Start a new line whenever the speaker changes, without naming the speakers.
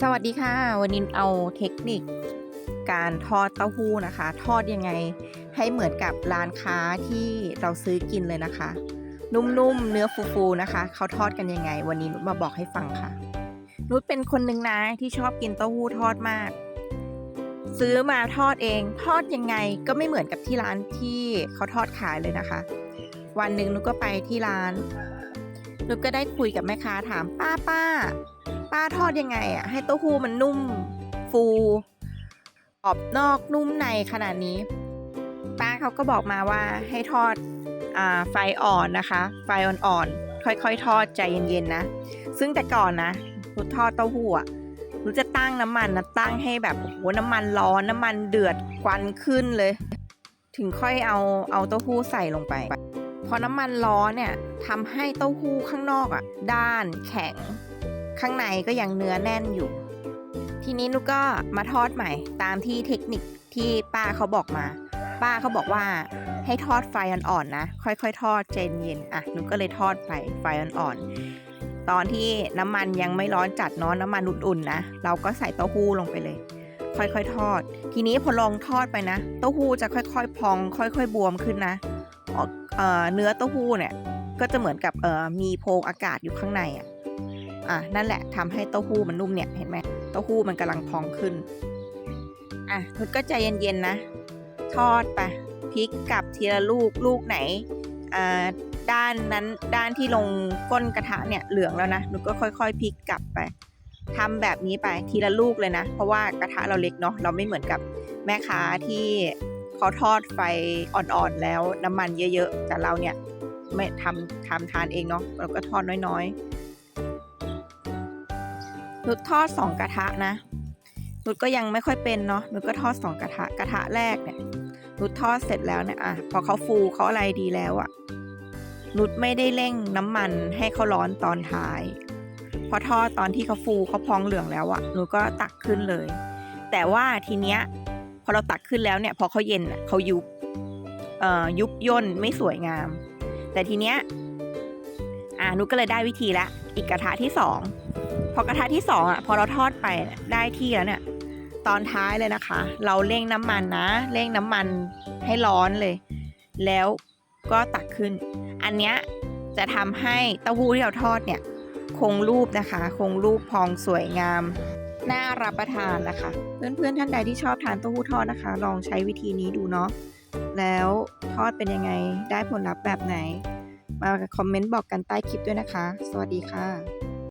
สวัสดีค่ะ วันนี้เอาเทคนิคการทอดเต้าหู้นะคะ ทอดยังไงให้เหมือนกับร้านค้าที่เราซื้อกินเลยนะคะ นุ่มๆเนื้อฟูๆนะคะ เขาทอดกันยังไง วันนี้นุชมาบอกให้ฟังค่ะ นุชเป็นคนหนึ่งนะที่ชอบกินเต้าหู้ทอดมาก ซื้อมาทอดเอง ทอดยังไงก็ไม่เหมือนกับที่ร้านที่เขาทอดขายเลยนะคะ วันหนึ่งนุชก็ไปที่ร้านนุชก็ได้คุยกับแม่ค้าถามป้าป้า ป้าทอดยังไงอะให้เต้าหู้มันนุ่มฟูกรอบนอกนุ่มในขนาดนี้ ป้าเขาก็บอกมาว่าให้ทอดอ่าไฟอ่อนนะคะ ไฟอ่อนๆค่อยๆ ทอดใจเย็นๆนะซึ่งแต่ก่อนนะหนูทอดเต้าหู้อะหนูจะตั้งน้ำมันนะตั้งให้แบบโอ้โหน้ำมันร้อนน้ำมันเดือดควันขึ้นเลย ถึงค่อยเอาเอาเต้าหู้ใส่ลงไปพอน้ำมันร้อนเนี่ยทำให้เต้าหู้ข้างนอกอะด้านแข็ง ข้างในก็ยังเนื้อแน่นอยู่ ทีนี้นุกก็มาทอดใหม่ตามที่เทคนิคที่ป้าเขาบอกมา ป้าเขาบอกว่าให้ทอดไฟอ่อนๆนะ ค่อยๆ ทอดใจเย็นอะนุกก็เลยทอดไปไฟอ่อนๆตอนที่น้ำมันยังไม่ร้อนจัดเนาะน้ำมันอุ่นๆนะเราก็ใส่เต้าหู้ลงไปเลย ค่อยๆ ทอด ทีนี้พอลองทอดไปนะ เต้าหู้จะค่อยๆ พอง ค่อย ๆ บวมขึ้นนะเเนื้อเต้าหู้เนี่ยก็จะเหมือนกับมีโพรงอากาศอยู่ข้างในอะ อะนั่นแหละทำให้เต้าหู้มันนุ่มเนี่ยเห็นไหมเต้าหู้มันกำลังพองขึ้น อะนุชก็ใจเย็นๆนะ ทอดไปพลิกกลับทีละลูกลูกไหนอ่าด้านนั้นด้านที่ลงก้นกระทะเนี่ยเหลืองแล้วนะนุชก็ค่อยๆพลิกกลับไปทำแบบนี้ไปทีละลูกเลยนะ เพราะว่ากระทะเราเล็กเนาะเราไม่เหมือนกับแม่ค้าที่เขาทอดไฟอ่อนๆแล้วน้ำมันเยอะๆแต่เราเนี่ยไม่ทำทำทานเองเนาะเราก็ทอดน้อยๆ นุชทอดสองกระทะนะนุชก็ยังไม่ค่อยเป็นเนาะนุชก็ทอดสองกระทะกระทะแรกเนี่ยนุชทอดเสร็จแล้วเนี่ยอะพอเขาฟูเขาอะไรดีแล้วอะนุชไม่ได้เร่งน้ำมันให้เขาร้อนตอนท้ายพอทอดตอนที่เขาฟูเขาพองเหลืองแล้วอะนุชก็ตักขึ้นเลย แต่ว่าทีเนี้ยพอเราตักขึ้นแล้วเนี่ยพอเขาเย็นเขายุบเอ่อยุบย่นไม่สวยงาม แต่ทีเนี้ยอ่านุชก็เลยได้วิธีละอีกกระทะที่สอง พอกระทะที่สองอะพอเราทอดไปได้ที่แล้วเนี่ย ตอนท้ายเลยนะคะ เราเร่งน้ำมันนะเร่งน้ำมันให้ร้อนเลย แล้วก็ตักขึ้น อันเนี้ยจะทำให้เต้าหู้ที่เราทอดเนี่ยคงรูปนะคะ คงรูปพองสวยงามน่ารับประทานนะคะ เพื่อนๆท่านใดที่ชอบทานเต้าหู้ทอดนะคะ ลองใช้วิธีนี้ดูเนาะแล้วทอดเป็นยังไงได้ผลลัพธ์แบบไหน มาคอมเมนต์บอกกันใต้คลิปด้วยนะคะ สวัสดีค่ะ